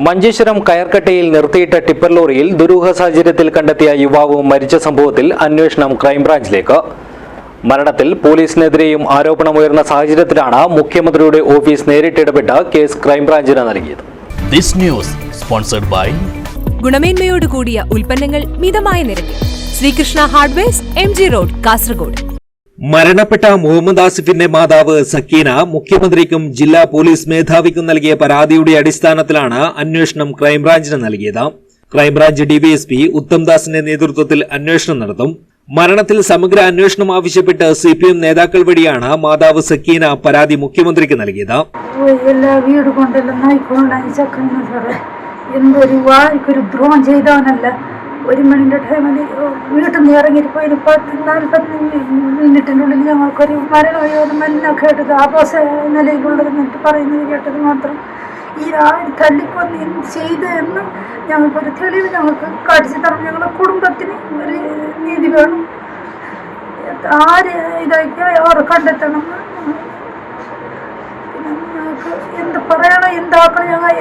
മഞ്ചേശ്വരം കയർക്കട്ടയിൽ നിർത്തിയിട്ട ടിപ്പർ ലോറിയിൽ ദുരൂഹ സാഹചര്യത്തിൽ കണ്ടെത്തിയ യുവാവ് മരിച്ച സംഭവത്തിൽ അന്വേഷണം ക്രൈംബ്രാഞ്ചിലേക്ക്. മരണത്തിൽ പോലീസിനെതിരെയും ആരോപണമുയർന്ന സാഹചര്യത്തിലാണ് മുഖ്യമന്ത്രിയുടെ ഓഫീസ് നേരിട്ട് ഇടപെട്ട കേസ് ക്രൈംബ്രാഞ്ചിന് നൽകിയത്. ദിസ് ന്യൂസ് സ്പോൺസർഡ് ബൈ ഗുണമേന്മയോട് കൂടിയ ഉൽപ്പന്നങ്ങൾ മിതമായ നിരക്കിൽ. Sreekrishna hardware M G road Kasaragod. മരണപ്പെട്ട മുഹമ്മദ് ആസിഫിന്റെ മാതാവ് സക്കീന മുഖ്യമന്ത്രിക്കും ജില്ലാ പോലീസ് മേധാവിക്കും നൽകിയ പരാതിയുടെ അടിസ്ഥാനത്തിലാണ് അന്വേഷണം ക്രൈംബ്രാഞ്ചിന് നൽകിയത്. ക്രൈംബ്രാഞ്ച് ഡിവൈഎസ്പി ഉത്തംദാസിന്റെ നേതൃത്വത്തിൽ അന്വേഷണം നടത്തും. മരണത്തിൽ സമഗ്ര അന്വേഷണം ആവശ്യപ്പെട്ട് സിപിഎം നേതാക്കൾ വഴിയാണ് മാതാവ് സക്കീന പരാതി മുഖ്യമന്ത്രിക്ക് നൽകിയത്. എന്തൊരു ദ്രോഹം ചെയ്തവനല്ല ഒരു മണിന്റെ ടൈമിൽ വീട്ടിൽ നിന്ന് ഇറങ്ങിയിരിക്കും ഒരു പത്ത് നാൽപ്പത്തി മിനിറ്റിന്റെ ഉള്ളിൽ ഞങ്ങൾക്കൊരു മരണമോ ഒരു മലിന കേട്ടത് ആഭാസ നിലയിലുള്ളത് എന്നിട്ട് പറയുന്നത് കേട്ടത് മാത്രം. ഈ ആര് തല്ലിക്കൊന്ന് എന്ത് ചെയ്ത് എന്ന് ഞങ്ങൾക്കൊരു തെളിവ് ഞങ്ങൾക്ക് കാണിച്ചു തരണം. ഞങ്ങളുടെ കുടുംബത്തിന് ഒരു നീതി വേണം. ആര് ഇതാക്കി അവർ കണ്ടെത്തണം. ഞങ്ങൾക്ക് എന്ത് പറയണം എന്താക്കണം ഞങ്ങൾ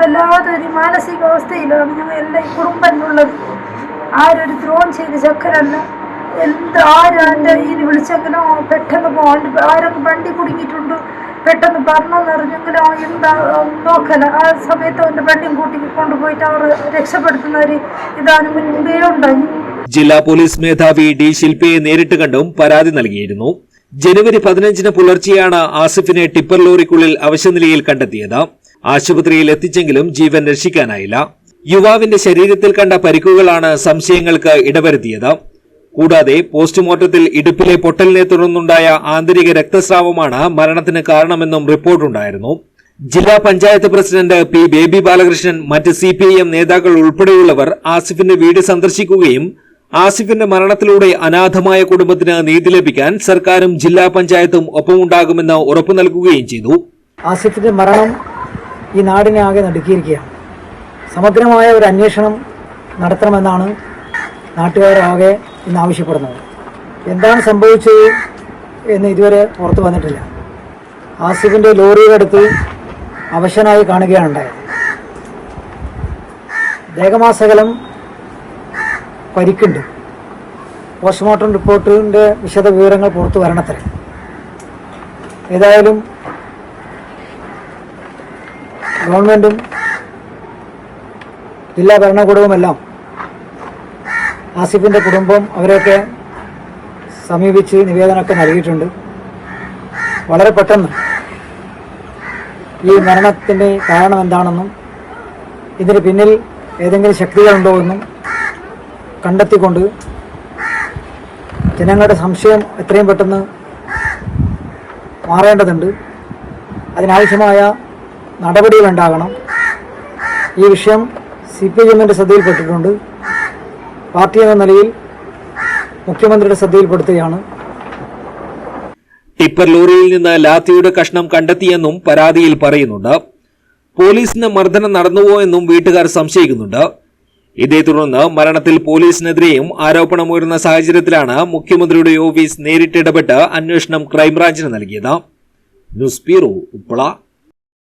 വല്ലാതെ ഒരു മാനസികാവസ്ഥയിലാണ് ഞങ്ങൾ എല്ലാ കുടുംബത്തിലുള്ളത് ആരൊരു ദ്രോഹം ചെയ്ത് ചക്കരല്ല എന്ത് ആരും എന്റെ ഇതിൽ വിളിച്ചെങ്കിലോ പെട്ടെന്ന് പോകാൻ ആരൊക്കെ വണ്ടി കുടുങ്ങിയിട്ടുണ്ട് പെട്ടെന്ന് പറഞ്ഞെന്നറിഞ്ഞെങ്കിലോ എന്താ നോക്കല ആ സമയത്ത് അവന്റെ വണ്ടിയും കൂട്ടി കൊണ്ടുപോയിട്ട് അവർ രക്ഷപ്പെടുത്തുന്നവർ ഇതാണ് മുൻപേ ഉണ്ടായി. ജില്ലാ പോലീസ് മേധാവി ഡി ശില്പിയെ നേരിട്ട് കണ്ടും പരാതി നൽകിയിരുന്നു. ജനുവരി പതിനഞ്ചിന് പുലർച്ചെയാണ് ആസിഫിനെ ടിപ്പർ ലോറിക്കുള്ളിൽ അവശനിലയിൽ കണ്ടെത്തിയത്. ആശുപത്രിയിൽ എത്തിച്ചെങ്കിലും ജീവൻ രക്ഷിക്കാനായില്ല. യുവാവിന്റെ ശരീരത്തിൽ കണ്ട പരിക്കുകളാണ് സംശയങ്ങൾക്ക് ഇടവരുത്തിയത്. കൂടാതെ പോസ്റ്റ്മോർട്ടത്തിൽ ഇടുപ്പിലെ പൊട്ടലിനെ തുടർന്നുണ്ടായ ആന്തരിക രക്തസ്രാവമാണ് മരണത്തിന് കാരണമെന്നും റിപ്പോർട്ടുണ്ടായിരുന്നു. ജില്ലാ പഞ്ചായത്ത് പ്രസിഡന്റ് പി ബേബി ബാലകൃഷ്ണൻ മറ്റ് സി പി ഐ എം നേതാക്കൾ ഉൾപ്പെടെയുള്ളവർ ആസിഫിന്റെ വീട് സന്ദർശിക്കുകയും ആസിഫിന്റെ മരണത്തിലൂടെ അനാഥമായ കുടുംബത്തിന് നീതി ലഭിക്കാൻ സർക്കാരും ജില്ലാ പഞ്ചായത്തും ഒപ്പമുണ്ടാകുമെന്ന് ഉറപ്പു നൽകുകയും ചെയ്തു. ആസിഫിന്റെ മരണം ഈ നാടിനെ ആകെ നടുക്കിയിരിക്കുകയാണ്. സമഗ്രമായ ഒരു അന്വേഷണം നടത്തണമെന്നാണ് നാട്ടുകാരാകെ ഇന്ന് ആവശ്യപ്പെടുന്നത്. എന്താണ് സംഭവിച്ചത് എന്ന് ഇതുവരെ പുറത്തു വന്നിട്ടില്ല. ആസിഫിന്റെ ലോറിയുടെ അടുത്ത് അവശനായി കാണുകയാണ് ഉണ്ടായത്. ദേഹമാസകലം പരിക്കുണ്ട്. പോസ്റ്റ്മോർട്ടം റിപ്പോർട്ടിന്റെ വിശദ വിവരങ്ങൾ പുറത്തു വരണത്ര. ഏതായാലും ഗവൺമെന്റും ജില്ലാ ഭരണകൂടവുമെല്ലാം ആസിഫിന്റെ കുടുംബം അവരെയൊക്കെ സമീപിച്ച് നിവേദനമൊക്കെ നൽകിയിട്ടുണ്ട്. വളരെ പെട്ടെന്ന് ഈ മരണത്തിന്റെ കാരണം എന്താണെന്നും ഇതിന് പിന്നിൽ ഏതെങ്കിലും ശക്തികളുണ്ടോ എന്നും കണ്ടെത്തിക്കൊണ്ട് ജനങ്ങളുടെ സംശയം എത്രയും പെട്ടെന്ന് മാറേണ്ടതുണ്ട്. അതിനാവശ്യമായ നടപടികളുണ്ടാകണം. ഈ വിഷയം സി പി എമ്മിന്റെ ശ്രദ്ധയിൽപ്പെട്ടിട്ടുണ്ട്. പാർട്ടി എന്ന നിലയിൽ മുഖ്യമന്ത്രിയുടെ ശ്രദ്ധയിൽപ്പെടുത്തുകയാണ്. ടിപ്പർ ലോറിയിൽ നിന്ന് ലാത്തിയുടെ കഷ്ണം കണ്ടെത്തിയെന്നും പരാതിയിൽ പറയുന്നുണ്ട്. പോലീസിന് മർദ്ദനം നടന്നുവോ എന്നും വീട്ടുകാർ സംശയിക്കുന്നുണ്ട്. ഇതേ തുടർന്ന് മരണത്തിൽ പോലീസിനെതിരെയും ആരോപണമുയർന്ന സാഹചര്യത്തിലാണ് മുഖ്യമന്ത്രിയുടെ ഓഫീസ് നേരിട്ടിടപെട്ട് അന്വേഷണം ക്രൈംബ്രാഞ്ചിന് നൽകിയത്. News bureau Uppala.